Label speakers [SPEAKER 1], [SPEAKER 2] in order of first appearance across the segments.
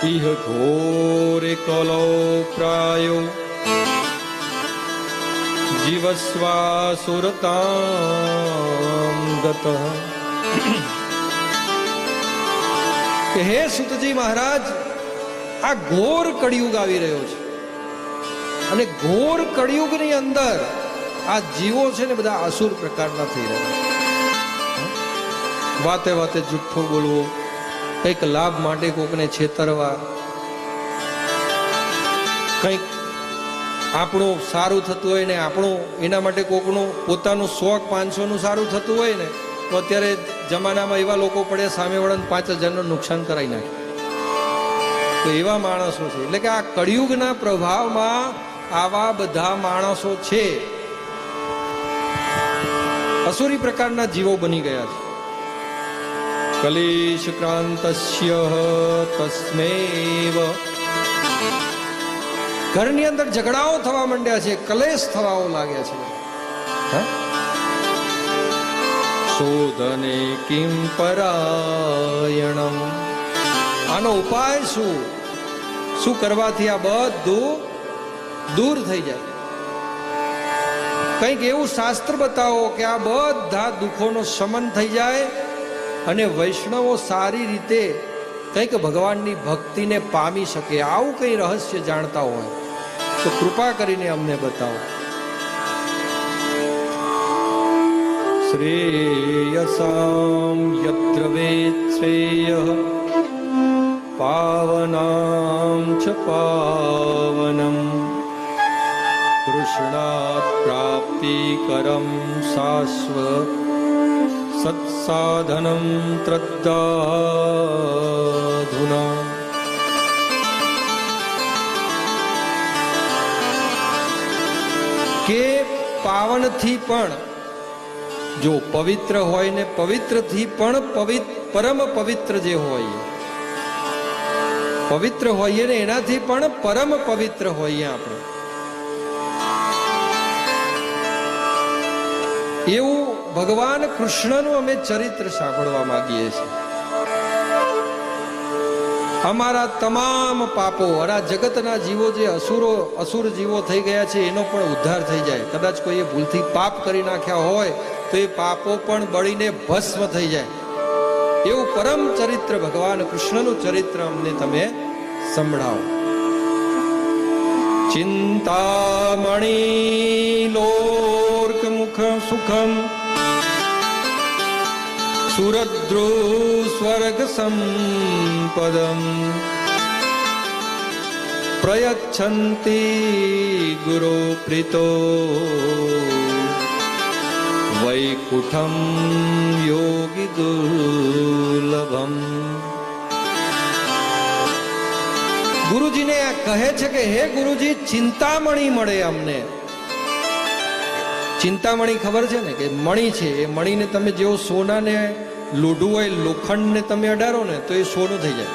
[SPEAKER 1] ઘોરે કલો પ્રાયો જીવસ્વાસુરતામ ગત કે હે સુતજી મહારાજ આ ઘોર કળિયુગ આવી રહ્યો છે। અને ઘોર કળિયુગની અંદર આ જીવો છે ને બધા અસુર પ્રકારના થઈ રહ્યા વાતે વાતે જુઠ્ઠું બોલવું કંઈક લાભ માટે કોકને છેતરવા. કંઈક આપણું સારું થતું હોય ને આપણું, એના માટે કોકનું પોતાનું શોખ પાંચસોનું સારું થતું હોય ને, તો અત્યારે જમાનામાં એવા લોકો પડે સામેવાળાને પાંચ હજારનું નુકસાન કરાવી નાખે. તો એવા માણસો છે. એટલે કે આ કળિયુગના પ્રભાવમાં આવા બધા માણસો છે. અસુરી પ્રકારના જીવો બની ગયા છે. કલેશ ક્રાંતસ્ય તસ્મેવ ઘરની અંદર ઝઘડાઓ થવા માંડ્યા છે, કલેશ થવાઓ લાગ્યા છે. શોધને કિમ પરાયણમ? આનો ઉપાય શું? શું કરવાથી આ બધું દૂર થઈ જાય? કંઈક એવું શાસ્ત્ર બતાવો કે આ બધા દુઃખોનો શમન થઈ જાય અને વૈષ્ણવો સારી રીતે કંઈક ભગવાનની ભક્તિને પામી શકે, આવું કંઈ રહસ્ય જાણતા હોય, તો કૃપા કરીને અમને બતાવો. શ્રેયસામ યત્ર વેદ શ્રેય પાવનામ ચ પાવનમ કૃષ્ણાત પ્રાપ્તિકરમ શાશ્વ સત્સાધનમ ત્રદ્ધાધુના કે પાવનથી પણ જો પવિત્ર હોય ને પવિત્રથી પણ પવિત્ર પરમ પવિત્ર જે હોય, પવિત્ર હોઈએ ને એનાથી પણ પરમ પવિત્ર હોઈએ આપણે. એવું ભગવાન કૃષ્ણનું અમે ચરિત્ર સાંભળવા માંગીએ છીએ. અમારા તમામ પાપો આ જગતના જીવો જે અસુરો, અસુર જીવો થઈ ગયા છે, એનો પણ ઉદ્ધાર થઈ જાય. કદાચ કોઈએ ભૂલથી પાપ કરી નાખ્યા હોય, તો એ પાપો પણ બળીને ભસ્મ થઈ જાય. એવું પરમ ચરિત્ર ભગવાન કૃષ્ણનું ચરિત્ર અમને તમે સંભળાવો. ચિંતામણી લોર્ક મુખ સુખમ સુરદ્રુ સ્વર્ગ સંપદમ પ્રયચ્છન્તિ ગુરો પ્રીતો વૈકુંઠમ યોગી દુર્લભમ ગુરુજીને કહે છે કે હે ગુરુજી ચિંતામણી મળે અમને ચિંતામણી ખબર છે ને કે મણી છે એ મણીને તમે જેવો સોનાને લોઢું હોય, લોખંડને તમે અડારો ને, તો એ સોનું થઈ જાય.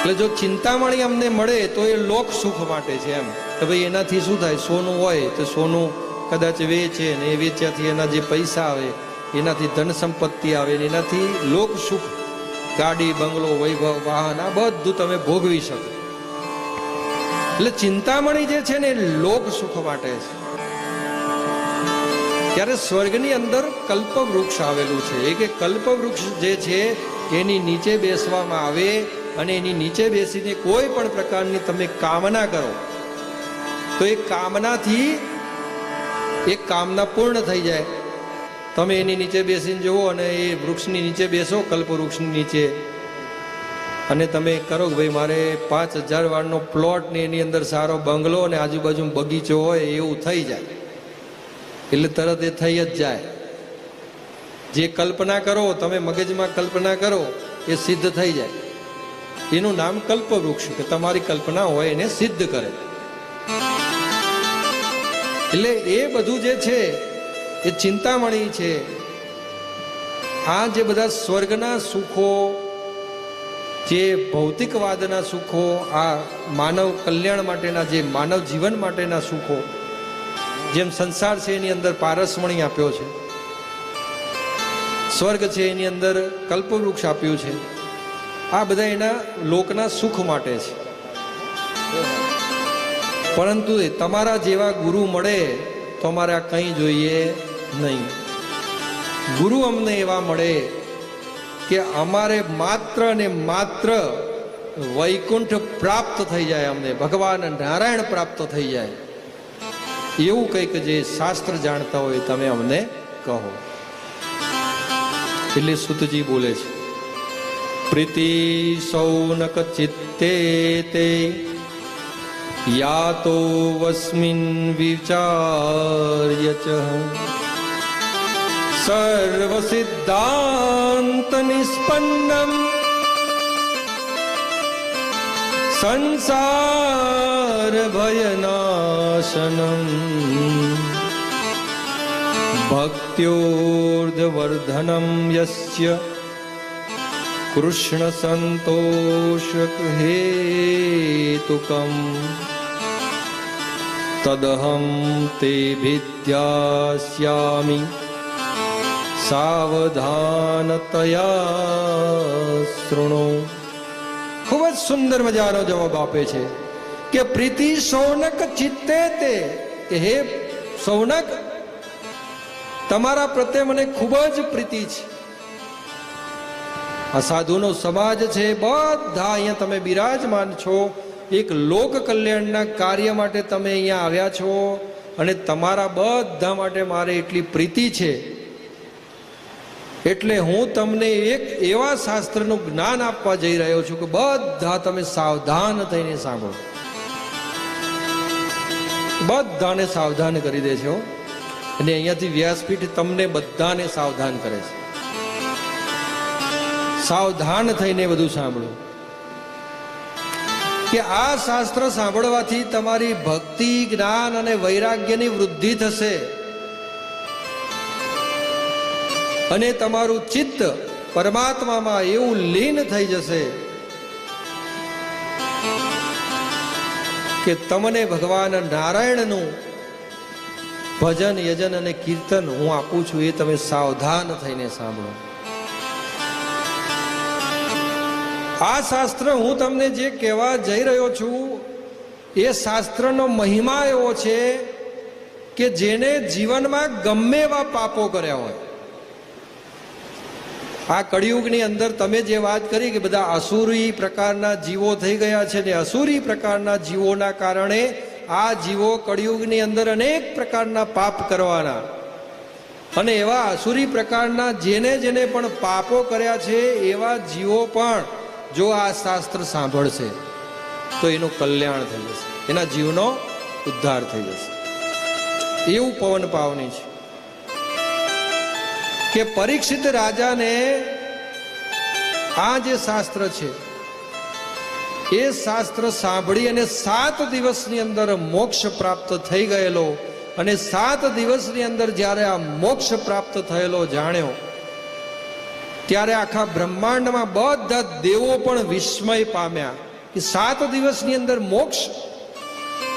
[SPEAKER 1] એટલે જો ચિંતામણી અમને મળે, તો એ લોક સુખ માટે છે એમ. કે ભાઈ, એનાથી શું થાય? સોનું હોય, તો સોનું કદાચ વેચે ને એ વેચ્યાથી એના જે પૈસા આવે, એનાથી ધન સંપત્તિ આવે ને એનાથી લોક સુખ. ગાડી, બંગલો, વૈભવ, વાહન, આ બધું તમે ભોગવી શકો. એટલે ચિંતામણી જે છે ને લોક સુખ માટે છે. ત્યારે સ્વર્ગની અંદર કલ્પવૃક્ષ આવેલું છે, એ કે કલ્પવૃક્ષ જે છે એની નીચે બેસવામાં આવે અને એની નીચે બેસીને કોઈ પણ પ્રકારની તમે કામના કરો, તો એ કામનાથી એ કામના પૂર્ણ થઈ જાય. તમે એની નીચે બેસીને જુઓ અને એ વૃક્ષની નીચે બેસો, કલ્પવૃક્ષની નીચે. અને તમે કરો કે ભાઈ મારે પાંચ હજાર વાળનો પ્લોટ ને એની અંદર સારો બંગલો અને આજુબાજુ બગીચો હોય એવું થઈ જાય. એટલે તરત એ થઈ જ જાય. જે કલ્પના કરો, તમે મગજમાં કલ્પના કરો, એ સિદ્ધ થઈ જાય. એનું નામ કલ્પવૃક્ષ કે તમારી કલ્પના હોય એને સિદ્ધ કરે. એટલે એ બધું જે છે, એ ચિંતામણી છે. આ જે બધા સ્વર્ગના સુખો, જે ભૌતિકવાદના સુખો, આ માનવ કલ્યાણ માટેના, જે માનવ જીવન માટેના સુખો જેમ સંસાર છે એની અંદર પારસમણી આપ્યો છે. સ્વર્ગ છે એની અંદર કલ્પવૃક્ષ આપ્યું છે. આ બધા એના લોકના સુખ માટે છે. પરંતુ તમારા જેવા ગુરુ મળે તો અમારે આ કંઈ જોઈએ નહીં. ગુરુ અમને એવા મળે કે અમારે માત્ર ને માત્ર વૈકુંઠ પ્રાપ્ત થઈ જાય અમને. ભગવાન નારાયણ પ્રાપ્ત થઈ જાય. એવું કંઈક જે શાસ્ત્ર જાણતા હોય તમે અમને કહો. એટલે સુતજી બોલે છે, પ્રીતિ સૌનક ચિત્તે તે, યાતો વસ્મિન વિચાર્ય સર્વસિદ્ધાંત સર્વ સિદ્ધાંત નિષ્પન્નમ, સંસાર ભયનાશનમ ભક્ત્યોર્ધવર્ધનમ યસ્ય. કૃષ્ણ સંતોષક હેતુકમ તદહમ તે વિદ્યાસ્યામિ સાવધાનતયા શૃણો. ખૂબ જ સુંદર મજાનો જવાબ આપે છે. કે પ્રીતિ સૌનક ચિત્તે તે? કે હે સૌનક, તમારા પ્રત્યે મને ખૂબ જ પ્રીતિ છે. આ સાધુનો સમાજ છે, બધા અહીંયા તમે બિરાજમાન છો. એક લોક કલ્યાણના કાર્ય માટે તમે અહીંયા આવ્યા છો અને તમારા બધા માટે મારે એટલી પ્રીતિ છે. એટલે હું તમને એક એવા શાસ્ત્રનું જ્ઞાન આપવા જઈ રહ્યો છું કે બધા તમે સાવધાન થઈને સાંભળો. બધાને સાવધાન કરી દે છે અને અહીંયાથી વ્યાસપીઠ તમને બધાને સાવધાન કરે છે. સાવધાન થઈને બધું સાંભળો. કે આ શાસ્ત્ર સાંભળવાથી તમારી ભક્તિ, જ્ઞાન અને વૈરાગ્યની વૃદ્ધિ થશે. અને તમારું ચિત્ત પરમાત્મામાં એવું લીન થઈ જશે. કે તમને ભગવાન નારાયણનું ભજન, યજન અને કીર્તન હું આપું છું એ તમે સાવધાન થઈને સાંભળો. આ શાસ્ત્ર હું તમને જે કહેવા જઈ રહ્યો છું, એ શાસ્ત્રનો મહિમા એવો છે કે જેને જીવનમાં ગમે એવા પાપો કર્યા હોય. આ કળિયુગની અંદર તમે જે વાત કરી કે બધા અસુરી પ્રકારના જીવો થઈ ગયા છે ને અસુરી પ્રકારના જીવોના કારણે આ જીવો કળિયુગની અંદર અનેક પ્રકારના પાપ કરવાના. અને એવા અસુરી પ્રકારના જેને જેને પણ પાપો કર્યા છે, એવા જીવો પણ જો આ શાસ્ત્ર સાંભળશે, તો એનું કલ્યાણ થઈ જશે. એના જીવનો ઉદ્ધાર થઈ જશે. એવું પવન પાવની છે. કે પરીક્ષિત રાજાને આ જે શાસ્ત્ર છે, એ શાસ્ત્ર સાંભળી અને સાત દિવસની અંદર મોક્ષ પ્રાપ્ત થઈ ગયેલો અને સાત દિવસની અંદર જ્યારે આ મોક્ષ પ્રાપ્ત થયેલો જાણ્યો, ત્યારે આખા બ્રહ્માંડમાં બધા દેવો પણ વિસ્મય પામ્યા કે સાત દિવસની અંદર મોક્ષ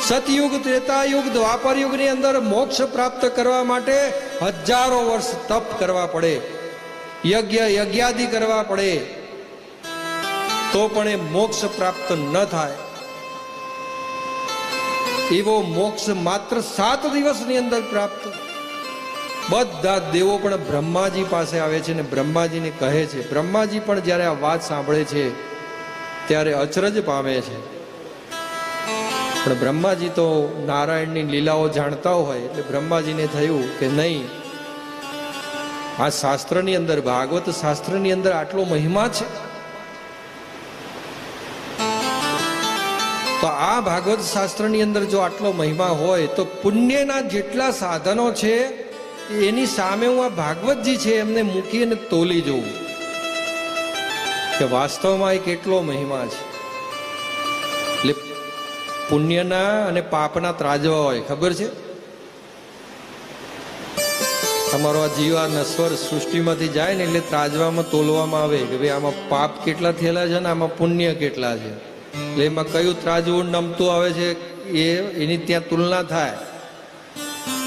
[SPEAKER 1] સતયુગ, ત્રેતાયુગ દ્વાપર યુગની અંદર મોક્ષ પ્રાપ્ત કરવા માટે હજારો વર્ષ તપ કરવા પડે, યજ્ઞ યજ્ઞાદિ કરવા પડે, તો પણ એ મોક્ષ પ્રાપ્ત ન થાય. એવો મોક્ષ માત્ર સાત દિવસની અંદર પ્રાપ્ત. બધા દેવો પણ બ્રહ્માજી પાસે આવે છે ને બ્રહ્માજીને કહે છે. બ્રહ્માજી પણ જ્યારે આ વાત સાંભળે છે, ત્યારે અચરજ પામે છે. પણ બ્રહ્માજી તો નારાયણની લીલાઓ જાણતા હોય એટલે બ્રહ્માજીને થયું કે નહીં. આ શાસ્ત્રની અંદર, ભાગવત શાસ્ત્રની અંદર આટલો મહિમા છે. તો આ ભાગવત શાસ્ત્રની અંદર જો આટલો મહિમા હોય, તો પુણ્યના જેટલા સાધનો છે, એની સામે હું આ ભાગવતજી છે એમને મૂકી અને તોલી જોઉં. કે વાસ્તવમાં એ કેટલો મહિમા છે. પુણ્યના અને પાપના ત્રાજવા હોય, ખબર છે? તમારો આ જીવ આ નશ્વર સૃષ્ટિમાંથી જાય ને એટલે ત્રાજવામાં તોલવામાં આવે કે ભાઈ આમાં પાપ કેટલા થયેલા છે ને આમાં પુણ્ય કેટલા છે? એટલે એમાં કયું ત્રાજવું નમતું આવે છે એ એની ત્યાં તુલના થાય.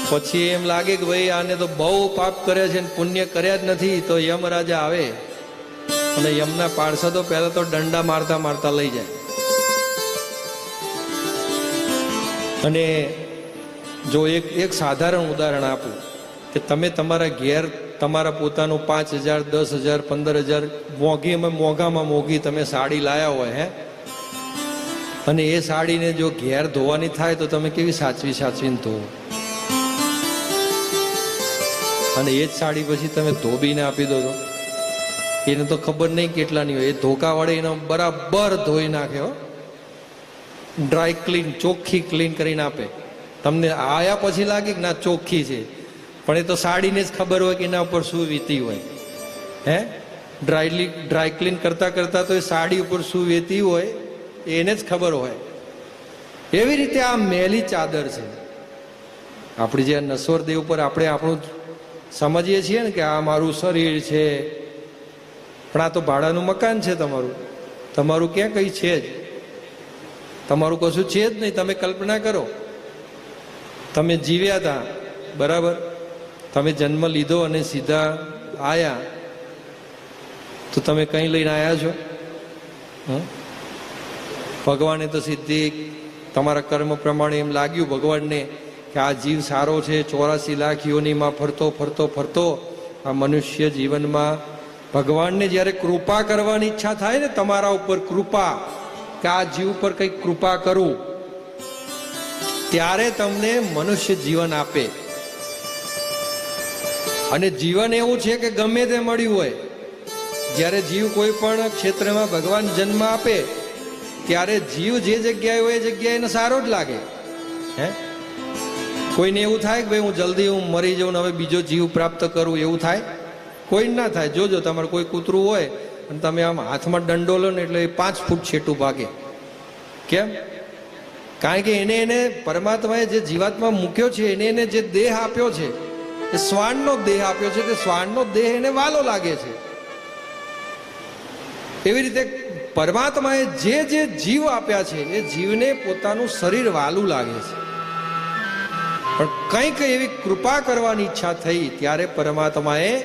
[SPEAKER 1] પછી એમ લાગે કે ભાઈ આને તો બહુ પાપ કર્યા છે ને પુણ્ય કર્યા જ નથી, તો યમરાજા આવે. અને યમના પાર્ષદો પહેલા તો દંડા મારતા મારતા લઈ જાય. અને જો એક એક સાધારણ ઉદાહરણ આપું કે તમે તમારા ઘેર તમારા પોતાનું પાંચ હજાર, દસ હજાર, પંદર હજાર મોંઘીમાં, મોંઘામાં મોંઘી તમે સાડી લાયા હોય, હે? અને એ સાડીને જો ઘેર ધોવાની થાય તો તમે કેવી સાચવી સાચવીને ધોવો? અને એ જ સાડી પછી તમે ધોબીને આપી દો તો એને તો ખબર નહીં કેટલાની હોય. એ ધોકા વડે એનો બરાબર ધોઈ નાખ્યો ડ્રાય ક્લીન, ચોખ્ખી ક્લીન કરીને આપે. તમને આયા પછી લાગે કે ના, ચોખ્ખી છે. પણ એ તો સાડીને જ ખબર હોય કે એના ઉપર શું વીતી હોય. હે? ડ્રાયલી ડ્રાય ક્લીન કરતા કરતા તો એ સાડી ઉપર શું વીતી હોય, એને જ ખબર હોય. એવી રીતે આ મેલી ચાદર છે. આપણી જે નસોર દેવ ઉપર આપણે આપણું સમજીએ છીએ ને કે આ મારું શરીર છે. પણ આ તો ભાડાનું મકાન છે તમારું. તમારું ક્યાં કંઈ છે જ. તમારું કશું છે જ નહીં. તમે કલ્પના કરો. તમે જીવ્યા હતા બરાબર? તમે જન્મ લીધો અને સીધા આયા. તો તમે કંઈ લઈને આવ્યા છો? ભગવાને તો સીધી તમારા કર્મ પ્રમાણે એમ લાગ્યું ભગવાનને કે આ જીવ સારો છે. ચોરાસી લાખ યોનીમાં ફરતો ફરતો ફરતો. આ મનુષ્ય જીવનમાં ભગવાનને જ્યારે કૃપા કરવાની ઈચ્છા થાય ને તમારા ઉપર કૃપા કે આ જીવ પર કંઈક કૃપા કરું, ત્યારે તમને મનુષ્ય જીવન આપે. અને જીવન એવું છે કે ગમે તે મળ્યું હોય, જ્યારે જીવ કોઈ પણ ક્ષેત્રમાં ભગવાન જન્મ આપે, ત્યારે જીવ જે જગ્યાએ હોય એ જગ્યાએ એને સારો જ લાગે. હે? કોઈને એવું થાય કે ભાઈ હું જલ્દી હું મરી જાઉં ને હવે બીજો જીવ પ્રાપ્ત કરું, એવું થાય? કોઈ ના થાય. જોજો, તમારે કોઈ કૂતરું હોય અને તમે આમ હાથમાં દંડો લો ને એટલે એ પાંચ ફૂટ છેટું ભાગે. કેમ? કારણ કે એને એને પરમાત્માએ જે જીવાત્મા મૂક્યો છે, એને એને જે દેહ આપ્યો છે, એ શ્વાનનો દેહ આપ્યો છે, તે શ્વાનનો દેહ એને વાલો લાગે છે. એવી રીતે પરમાત્માએ જે જે જીવ આપ્યા છે, એ જીવને પોતાનું શરીર વાલું લાગે છે. પણ કંઈક એવી કૃપા કરવાની ઈચ્છા થઈ, ત્યારે પરમાત્માએ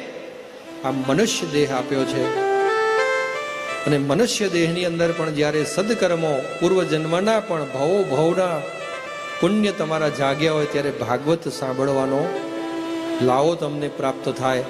[SPEAKER 1] આ મનુષ્ય દેહ આપ્યો છે. અને મનુષ્ય દેહની અંદર પણ જ્યારે સદકર્મો પૂર્વજન્મના પણ ભવો ભવના પુણ્ય તમારા જાગ્યા હોય ત્યારે ભાગવત સાંભળવાનો લાવો તમને પ્રાપ્ત થાય.